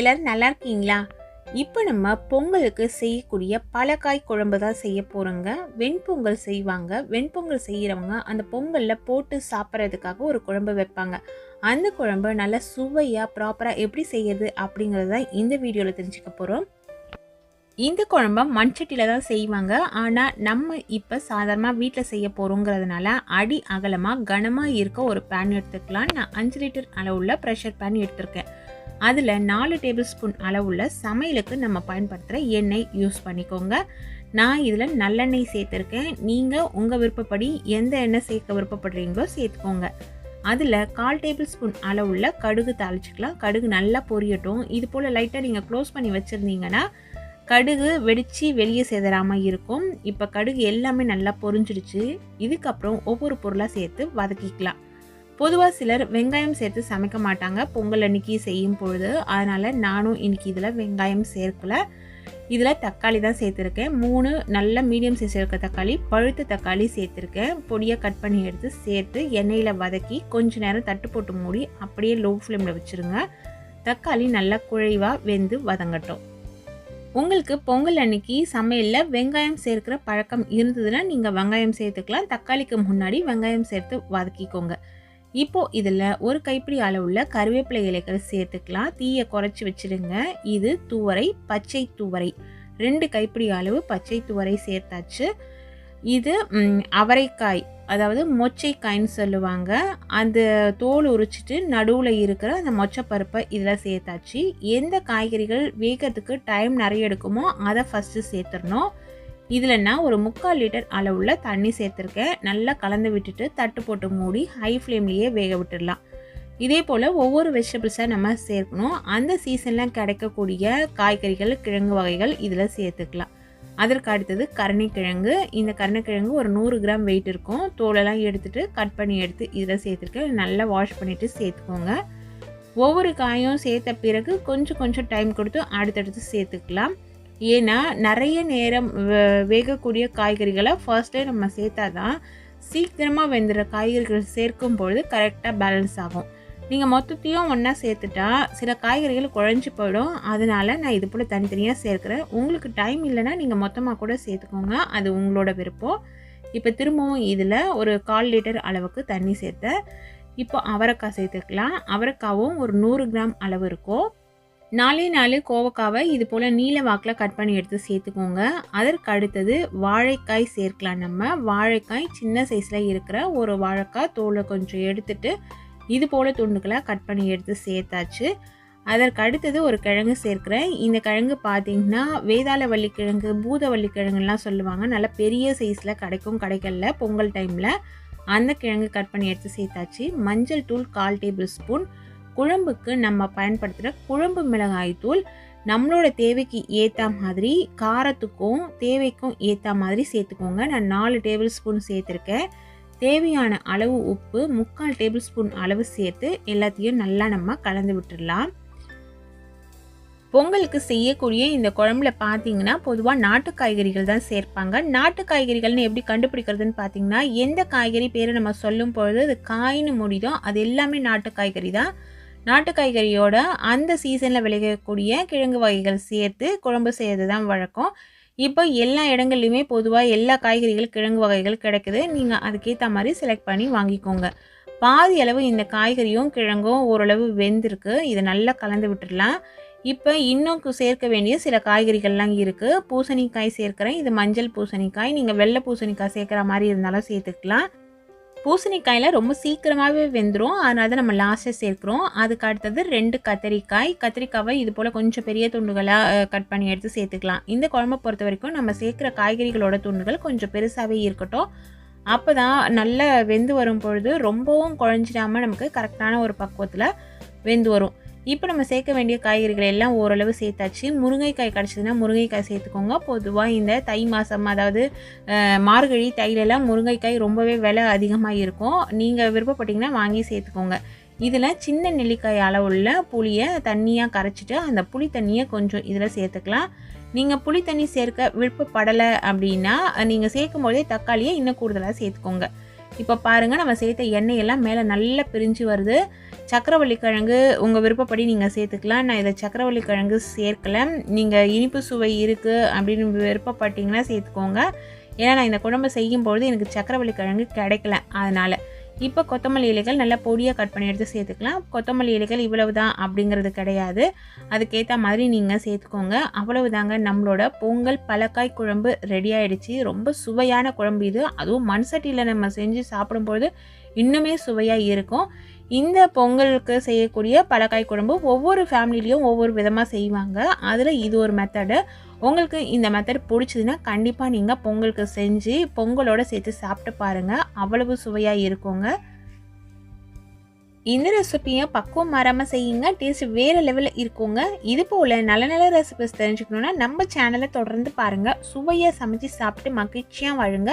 எல்லாரும் நல்லா இருக்கீங்களா? இப்போ நம்ம பொங்கலுக்கு செய்யக்கூடிய பலகாய் குழம்பு தான் செய்ய போகிறோங்க வெண்பொங்கல் செய்வாங்க. வெண்பொங்கல் செய்கிறவங்க அந்த பொங்கலில் போட்டு சாப்பிட்றதுக்காக ஒரு குழம்பு வைப்பாங்க. அந்த குழம்பு நல்லா சுவையாக ப்ராப்பராக எப்படி செய்யறது அப்படிங்கிறத இந்த வீடியோவில் தெரிஞ்சுக்க போகிறோம் இந்த குழம்ப மண்சட்டியில் தான் செய்வாங்க. ஆனால் நம்ம இப்போ சாதாரணமாக வீட்டில் செய்ய போகிறோங்கிறதுனால அடி அகலமாக கனமாக இருக்க ஒரு பேன் எடுத்துக்கலாம் நான் அஞ்சு லிட்டர் அளவுள்ள ப்ரெஷர் பேன் எடுத்திருக்கேன். அதில் நாலு டேபிள் ஸ்பூன் அளவுள்ள சமையலுக்கு நம்ம பயன்படுத்துகிற எண்ணெய் யூஸ் பண்ணிக்கோங்க. நான் இதில் நல்லெண்ணெய் சேர்த்துருக்கேன். நீங்கள் உங்கள் விருப்பப்படி எந்த எண்ணெய் சேர்க்க விருப்பப்படுறீங்களோ சேர்த்துக்கோங்க. அதில் கால் டேபிள் ஸ்பூன் அளவுள்ள கடுகு தாளிச்சிக்கலாம். கடுகு நல்லா பொரியட்டும். இது போல் லைட்டாக நீங்கள் க்ளோஸ் பண்ணி வச்சுருந்தீங்கன்னா கடுகு வெடித்து வெளியே சேதராமல் இருக்கும். இப்போ கடுகு எல்லாமே நல்லா பொரிஞ்சிடுச்சு. இதுக்கப்புறம் ஒவ்வொரு பொருளாக சேர்த்து வதக்கிக்கலாம். பொதுவாக சிலர் வெங்காயம் சேர்த்து சமைக்க மாட்டாங்க. பொங்கல் அன்னைக்கு செய்யும் பொழுது. அதனால் நானும் இன்னைக்கு இதில் வெங்காயம் சேர்க்கல. இதில் தக்காளி தான் சேர்த்துருக்கேன். மூணு நல்ல மீடியம் சைஸ் இருக்க தக்காளி பழுத்த தக்காளி சேர்த்துருக்கேன். பொடியாக கட் பண்ணி எடுத்து சேர்த்து எண்ணெயில் வதக்கி கொஞ்சம் நேரம் தட்டு போட்டு மூடி அப்படியே லோ ஃப்ளேமில் வச்சுருங்க. தக்காளி நல்லா குழைவாக வெந்து வதங்கட்டும். உங்களுக்கு பொங்கல் அன்னைக்கு சமையலில் வெங்காயம் சேர்க்கிற பழக்கம் இருந்ததுன்னா நீங்கள் வெங்காயம் சேர்த்துக்கலாம். தக்காளிக்கு முன்னாடி வெங்காயம் சேர்த்து வதக்கிக்கோங்க. இப்போது இதில் ஒரு கைப்பிடி அளவுள்ள கருவேப்பிலை இலைகள் சேர்த்துக்கலாம். தீயை குறைச்சி வச்சுடுங்க இது துவரை பச்சை துவரை. ரெண்டு கைப்பிடி அளவு பச்சை துவரை சேர்த்தாச்சு. இது அவரைக்காய் அதாவது மொச்சைக்காய்ன்னு சொல்லுவாங்க. அந்த தோல் உரிச்சிட்டு நடுவில் இருக்கிற அந்த மொச்சப்பருப்பை இதில் சேர்த்தாச்சு. எந்த காய்கறிகள் வேகிறதுக்கு டைம் நிறைய எடுக்குமோ அதை ஃபஸ்ட்டு சேர்த்துடணும். இதில் நான் ஒரு முக்கால் லிட்டர் அளவுள்ள தண்ணி சேர்த்துருக்கேன். நல்லா கலந்து விட்டுட்டு தட்டு போட்டு மூடி ஹை ஃப்ளேம்லேயே வேக விட்டுடலாம். இதே போல் ஒவ்வொரு வெஜிடபிள்ஸாக நம்ம சேர்க்கணும். அந்த சீசனில் கிடைக்கக்கூடிய காய்கறிகள் கிழங்கு வகைகள் இதில் சேர்த்துக்கலாம். அதற்கு அடுத்தது கருணைக்கிழங்கு. இந்த கருணைக்கிழங்கு ஒரு நூறு கிராம் வெயிட் இருக்கும். தோலெல்லாம் எடுத்துகிட்டு கட் பண்ணி எடுத்து இதில் சேர்த்துருக்கேன். நல்லா வாஷ் பண்ணிவிட்டு சேர்த்துக்கோங்க. ஒவ்வொரு காயும் சேர்த்த பிறகு கொஞ்சம் கொஞ்சம் டைம் கொடுத்து அடுத்தடுத்து சேர்த்துக்கலாம். ஏன்னா நிறைய நேரம் வேகக்கூடிய காய்கறிகளை ஃபர்ஸ்டே நம்ம சேர்த்தா தான் சீக்கிரமாக வெந்துடுற காய்கறிகள் சேர்க்கும் பொழுது கரெக்டாக பேலன்ஸ் ஆகும். நீங்கள் மொத்தத்தையும் ஒன்றா சேர்த்துட்டா சில காய்கறிகள் குழஞ்சி போயிடும். அதனால் நான் இது போல் தனித்தனியாக சேர்க்குறேன். உங்களுக்கு டைம் இல்லைன்னா நீங்கள் மொத்தமாக கூட சேர்த்துக்கோங்க. அது உங்களோட விருப்பம். இப்போ திரும்பவும் இதில் ஒரு கால் லிட்டர் அளவுக்கு தண்ணி சேர்த்தேன். இப்போ அவரைக்காய் சேர்த்துக்கலாம். அவரைக்காவும் ஒரு நூறு கிராம் அளவு இருக்கும். நாலே நாலு கோவக்காவை இது போல் நீல வாக்கில் கட் பண்ணி எடுத்து சேர்த்துக்கோங்க. அதற்கு அடுத்தது வாழைக்காய் சேர்க்கலாம் நம்ம. வாழைக்காய் சின்ன சைஸில் இருக்கிற ஒரு வாழைக்காய் தோலை கொஞ்சம் எடுத்துட்டு இது போல் துண்டுகளாக கட் பண்ணி எடுத்து சேர்த்தாச்சு. அதற்கு அடுத்தது ஒரு கிழங்கு சேர்க்குறேன். இந்த கிழங்கு பார்த்தீங்கன்னா வேதாள வள்ளிக்கிழங்கு பூத வள்ளிக்கிழங்குலாம் சொல்லுவாங்க. நல்லா பெரிய சைஸில் கிடைக்கும் கிடைக்கல பொங்கல் டைமில் அந்த கிழங்கு கட் பண்ணி எடுத்து சேர்த்தாச்சு. மஞ்சள் தூள் கால் டேபிள் ஸ்பூன். குழம்புக்கு நம்ம பயன்படுத்துகிற குழம்பு மிளகாய் தூள் நம்மளோட தேவைக்கு ஏற்ற மாதிரி காரத்துக்கும் தேவைக்கும் ஏற்ற மாதிரி சேர்த்துக்கோங்க. நான் நாலு டேபிள் ஸ்பூன் சேர்த்துருக்கேன். தேவையான அளவு உப்பு முக்கால் டேபிள் ஸ்பூன் அளவு சேர்த்து எல்லாத்தையும் நல்லா நம்ம கலந்து விட்டுடலாம். பொங்கலுக்கு செய்யக்கூடிய இந்த குழம்புல பார்த்தீங்கன்னா பொதுவாக நாட்டு காய்கறிகள் தான் சேர்ப்பாங்க. நாட்டு காய்கறிகள்னு எப்படி கண்டுபிடிக்கிறதுன்னு பார்த்தீங்கன்னா எந்த காய்கறி பேரை நம்ம சொல்லும் பொழுது அது காயின்னு முடியுதோ அது எல்லாமே நாட்டு காய்கறி தான். நாட்டு காய்கறியோட அந்த சீசனில் விளையக்கூடிய கிழங்கு வகைகள் சேர்த்து குழம்பு செய்கிறது தான் வழக்கம். இப்போ எல்லா இடங்கள்லையுமே பொதுவாக எல்லா காய்கறிகள் கிழங்கு வகைகள் கிடைக்குது. நீங்கள் அதுக்கேற்ற மாதிரி செலக்ட் பண்ணி வாங்கிக்கோங்க. பாதி அளவு இந்த காய்கறியும் கிழங்கும் ஓரளவு வெந்திருக்கு. இதை நல்லா கலந்து விட்டுடலாம். இப்போ இன்னும் சேர்க்க வேண்டிய சில காய்கறிகள்லாம் இருக்குது பூசணிக்காய் சேர்க்குறேன். இது மஞ்சள் பூசணிக்காய். நீங்கள் வெள்ளை பூசணிக்காய் சேர்க்குற மாதிரி இருந்தாலும் சேர்த்துக்கலாம். பூசணிக்காயில் ரொம்ப சீக்கிரமாகவே வெந்துடும் அதனால தான் நம்ம லாஸ்ட்டாக சேர்க்குறோம். அதுக்கு அடுத்தது ரெண்டு கத்திரிக்காய். கத்திரிக்காவை இது போல் கொஞ்சம் பெரிய துண்டுகளாக கட் பண்ணி எடுத்து சேர்த்துக்கலாம். இந்த குழம்பை பொறுத்த வரைக்கும் நம்ம சேர்க்குற காய்கறிகளோட துண்டுகள் கொஞ்சம் பெருசாகவே இருக்கட்டும். அப்போ தான் நல்லா வெந்து வரும் பொழுது ரொம்பவும் குழஞ்சிடாமல் நமக்கு கரெக்டான ஒரு பக்குவத்தில் வெந்து வரும். இப்போ நம்ம சேர்க்க வேண்டிய காய்கறிகள் எல்லாம் ஓரளவு சேர்த்தாச்சு. முருங்கைக்காய் கிடச்சிதுன்னா முருங்கைக்காய் சேர்த்துக்கோங்க. பொதுவாக இந்த தை மாதம் அதாவது மார்கழி தைலெல்லாம் முருங்கைக்காய் ரொம்பவே விலை அதிகமாக இருக்கும். நீங்கள் விருப்பப்பட்டீங்கன்னா வாங்கி சேர்த்துக்கோங்க. இதில் சின்ன நெல்லிக்காய் அளவுள்ள புளியை தண்ணியாக கரைச்சிட்டு அந்த புளி தண்ணியை கொஞ்சம் இதில் சேர்த்துக்கலாம். நீங்கள் புளி தண்ணி சேர்க்க விருப்பப்படலை அப்படின்னா நீங்கள் சேர்க்கும் போதே தக்காளியை இன்னும் கூடுதலாக சேர்த்துக்கோங்க. இப்போ பாருங்கள் நம்ம சேர்த்த எண்ணெயெல்லாம் மேலே நல்லா பிரிஞ்சு வருது. சக்கரவள்ளி கிழங்கு உங்கள் விருப்பப்படி நீங்கள் சேர்த்துக்கலாம். நான் இதை சக்கரவள்ளி கிழங்கு சேர்க்கலை. நீங்கள் இனிப்பு சுவை இருக்குது அப்படின்னு விருப்பப்பட்டீங்கன்னா சேர்த்துக்கோங்க. ஏன்னா நான் இந்த குழம்பு செய்யும்பொழுது எனக்கு சக்கரவள்ளி கிழங்கு கிடைக்கல. அதனால் இப்போ கொத்தமல்லி இலைகள் நல்லா பொடியாக கட் பண்ணி எடுத்து சேர்த்துக்கலாம். கொத்தமல்லி இலைகள் இவ்வளவு தான் அப்படிங்கிறது கிடையாது. அதுக்கேற்ற மாதிரி நீங்கள் சேர்த்துக்கோங்க. அவ்வளவு தாங்க நம்மளோட பொங்கல் பலக்காய் குழம்பு ரெடி ஆகிடுச்சு ரொம்ப சுவையான குழம்பு இது. அதுவும் மண் சட்டியில் நம்ம செஞ்சு சாப்பிடும்போது இன்னுமே சுவையாக இருக்கும். இந்த பொங்கலுக்கு செய்யக்கூடிய பலக்காய் குழம்பு ஒவ்வொரு ஃபேமிலிலையும் ஒவ்வொரு விதமாக செய்வாங்க. அதில் இது ஒரு மெத்தடு உங்களுக்கு இந்த மெத்தட் பிடிச்சதுன்னா கண்டிப்பாக நீங்கள் பொங்கலுக்கு செஞ்சு பொங்கலோடு சேர்த்து சாப்பிட்டு பாருங்கள் அவ்வளவு சுவையாக இருக்குங்க. இந்த ரெசிபியை பக்குவம் மாறாமல் செய்யுங்க. டேஸ்ட் வேறு லெவலில் இருக்குங்க. இது போல் நல்ல நல்ல ரெசிபிஸ் தெரிஞ்சுக்கணுன்னா நம்ம சேனலை தொடர்ந்து பாருங்கள் சுவையாக சமைச்சு சாப்பிட்டு மகிழ்ச்சியாக வாழுங்க.